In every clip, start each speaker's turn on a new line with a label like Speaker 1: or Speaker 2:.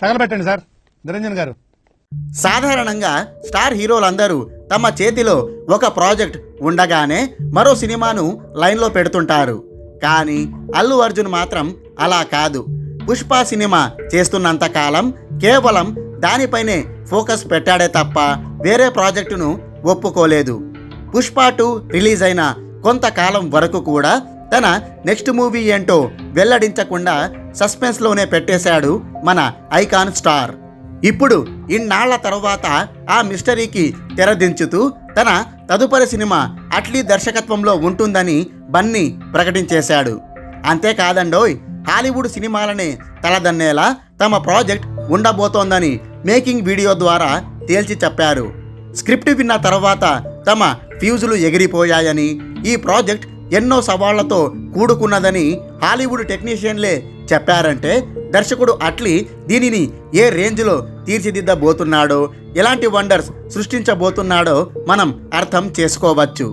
Speaker 1: తగలబెట్టండి sir. Niranjan గారు.
Speaker 2: సాధారణంగా star హీరోలందరూ తమ చేతిలో ఒక ప్రాజెక్ట్ ఉండగానే మరో సినిమాను లైన్లో పెడుతుంటారు. కానీ అల్లు అర్జున్ మాత్రం అలా కాదు. పుష్ప సినిమా చేస్తున్నంత కాలం కేవలం దానిపైనే ఫోకస్ పెట్టాడే తప్ప వేరే ప్రాజెక్టును ఒప్పుకోలేదు. పుష్ప టూ రిలీజ్ అయిన కొంతకాలం వరకు కూడా తన నెక్స్ట్ మూవీ ఏంటో వెల్లడించకుండా సస్పెన్స్లోనే పెట్టేశాడు మన ఐకాన్ స్టార్. ఇప్పుడు ఇన్నాళ్ళ తర్వాత ఆ మిస్టరీకి తెరదించుతూ తన తదుపరి సినిమా అట్లీ దర్శకత్వంలో ఉంటుందని బన్నీ ప్రకటించేశాడు. అంతేకాదండోయ్ హాలీవుడ్ సినిమాలనే తలదన్నేలా తమ ప్రాజెక్ట్ ఉండబోతోందని మేకింగ్ వీడియో ద్వారా తేల్చి చెప్పారు. స్క్రిప్ట్ విన్న తర్వాత తమ ఫ్యూజులు ఎగిరిపోయాయని ఈ ప్రాజెక్ట్ ఎన్నో సవాళ్ళతో కూడుకున్నదని హాలీవుడ్ టెక్నీషియన్లే చెప్పారంటే దర్శకుడు అట్లీ దీనిని ఏ రేంజ్లో తీర్చిదిద్దబోతున్నాడో ఎలాంటి వండర్స్ సృష్టించబోతున్నాడో మనం అర్థం చేసుకోవచ్చు.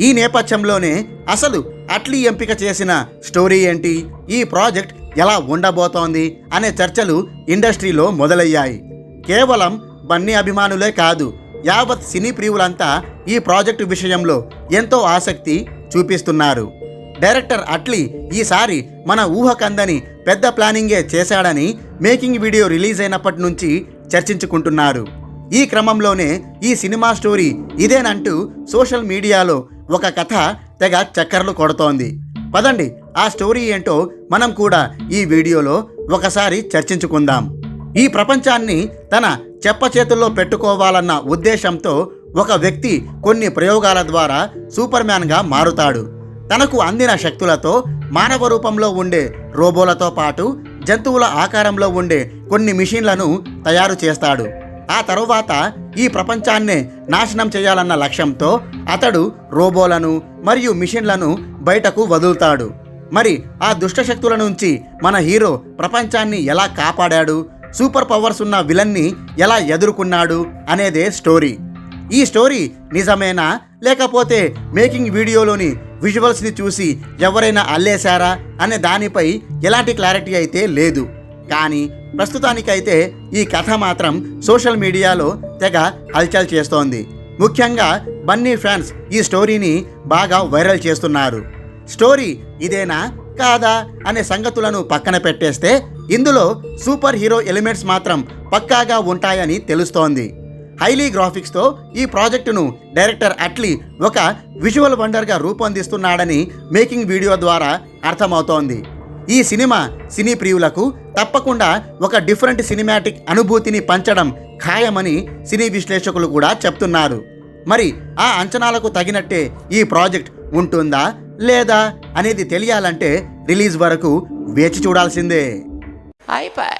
Speaker 2: ఈ నేపథ్యంలోనే అసలు అట్లీ ఎంపిక చేసిన స్టోరీ ఏంటి? ఈ ప్రాజెక్ట్ ఎలా ఉండబోతోంది? అనే చర్చలు ఇండస్ట్రీలో మొదలయ్యాయి. కేవలం బన్నీ అభిమానులే కాదు యావత్ సినీ ప్రియులంతా ఈ ప్రాజెక్టు విషయంలో ఎంతో ఆసక్తి చూపిస్తున్నారు. డైరెక్టర్ అట్లీ ఈసారి మన ఊహకందని పెద్ద ప్లానింగే చేశాడని మేకింగ్ వీడియో రిలీజ్ అయినప్పటి నుంచి చర్చించుకుంటున్నారు. ఈ క్రమంలోనే ఈ సినిమా స్టోరీ ఇదేనంటూ సోషల్ మీడియాలో ఒక కథ తెగ చక్కర్లు కొడుతోంది. పదండి ఆ స్టోరీ ఏంటో మనం కూడా ఈ వీడియోలో ఒకసారి చర్చించుకుందాం. ఈ ప్రపంచాన్ని తన చెప్ప చేతుల్లో పెట్టుకోవాలన్న ఉద్దేశంతో ఒక వ్యక్తి కొన్ని ప్రయోగాల ద్వారా సూపర్ మ్యాన్గా మారుతాడు. తనకు అందిన శక్తులతో మానవ రూపంలో ఉండే రోబోలతో పాటు జంతువుల ఆకారంలో ఉండే కొన్ని మిషన్లను తయారు చేస్తాడు. ఆ తరువాత ఈ ప్రపంచాన్నే నాశనం చేయాలన్న లక్ష్యంతో అతడు రోబోలను మరియు మిషన్లను బయటకు వదులుతాడు. మరి ఆ దుష్టశక్తుల నుంచి మన హీరో ప్రపంచాన్ని ఎలా కాపాడాడు? సూపర్ పవర్స్ ఉన్న విలన్ని ఎలా ఎదుర్కొన్నాడు? అనేదే స్టోరీ. ఈ స్టోరీ నిజమేనా? లేకపోతే మేకింగ్ వీడియోలోని విజువల్స్ని చూసి ఎవరైనా అల్లేశారా అనే దానిపై ఎలాంటి క్లారిటీ అయితే లేదు. కానీ ప్రస్తుతానికైతే ఈ కథ మాత్రం సోషల్ మీడియాలో తెగ హల్చల్ చేస్తోంది. ముఖ్యంగా బన్నీ ఫ్యాన్స్ ఈ స్టోరీని బాగా వైరల్ చేస్తున్నారు. స్టోరీ ఇదేనా? కాదా? అనే సంగతులను పక్కన పెట్టేస్తే ఇందులో సూపర్ హీరో ఎలిమెంట్స్ మాత్రం పక్కాగా ఉంటాయని తెలుస్తోంది. హైలీ గ్రాఫిక్స్తో ఈ ప్రాజెక్టును డైరెక్టర్ అట్లీ ఒక విజువల్ వండర్గా రూపొందిస్తున్నాడని మేకింగ్ వీడియో ద్వారా అర్థమవుతోంది. ఈ సినిమా సినీ ప్రియులకు తప్పకుండా ఒక డిఫరెంట్ సినిమాటిక్ అనుభూతిని పంచడం ఖాయమని సినీ విశ్లేషకులు కూడా చెప్తున్నారు. మరి ఆ అంచనాలకు తగినట్టే ఈ ప్రాజెక్ట్ ఉంటుందా లేదా అనేది తెలియాలంటే రిలీజ్ వరకు వేచి చూడాల్సిందే.
Speaker 3: అయిపోయి